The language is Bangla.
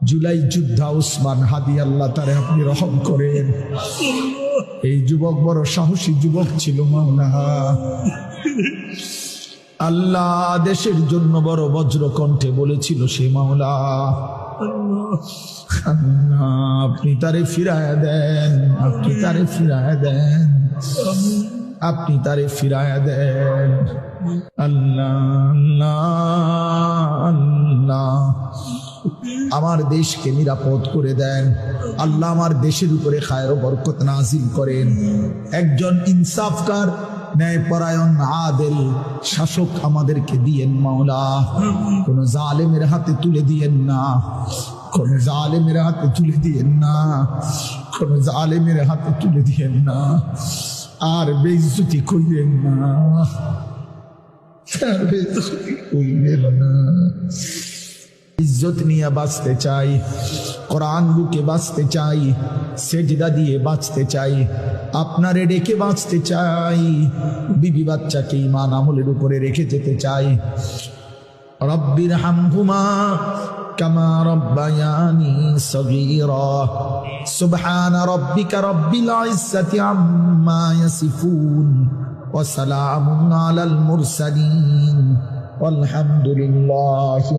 জুলাই যুদ্ধা উসমান হাদি আল্লাহ তারে আপনি রহম করেন। এই যুবক বড় সাহসী যুবক ছিল মাওলা আল্লাহ দেশের জন্য বড় বজ্র কণ্ঠে বলেছিল, সে মাওলা আপনি তারে ফিরায় দেন, আপনি তারে ফিরায় দেন, আপনি তারে ফিরায় দেন। আল্লাহ আল্লাহ আমার দেশকে নিরাপদ করে দেন। আল্লাহ আমার দেশের উপরে খায়ের বরকত নাজিল করেন। একজন ইনসাফকার, ন্যায়পরায়ণ, আদেল শাসক আমাদেরকে দিয়েন মাওলা। কোন জালেমের হাতে তুলে দিয়েন না। কোন জালেমের হাতে তুলে দিয়েন না। কোন জালেমের হাতে তুলে দিয়েন না। আর বেইজ্জতি কইলেন না। আর বেইজ্জতি কইলেন না। ইজ্জত নিয়ে বাঁচতে চাই কোরআন বুকে বাঁচতে চাই সেজদা দিয়ে বাঁচতে চাই আপনারে ডেকে বাঁচতে চাই বিবি বাচ্চাকে ইমান আমলের উপরে রেখে যেতে চাই রব্বির হামহুমা কামা রব্বায়ানি সগীরা সুবহান রব্বিকা রব্বিল ইজ্জাতি আম্মা ইয়াসিফুন ওয়া সালামুন আলাল মুরসালিন والحمد لله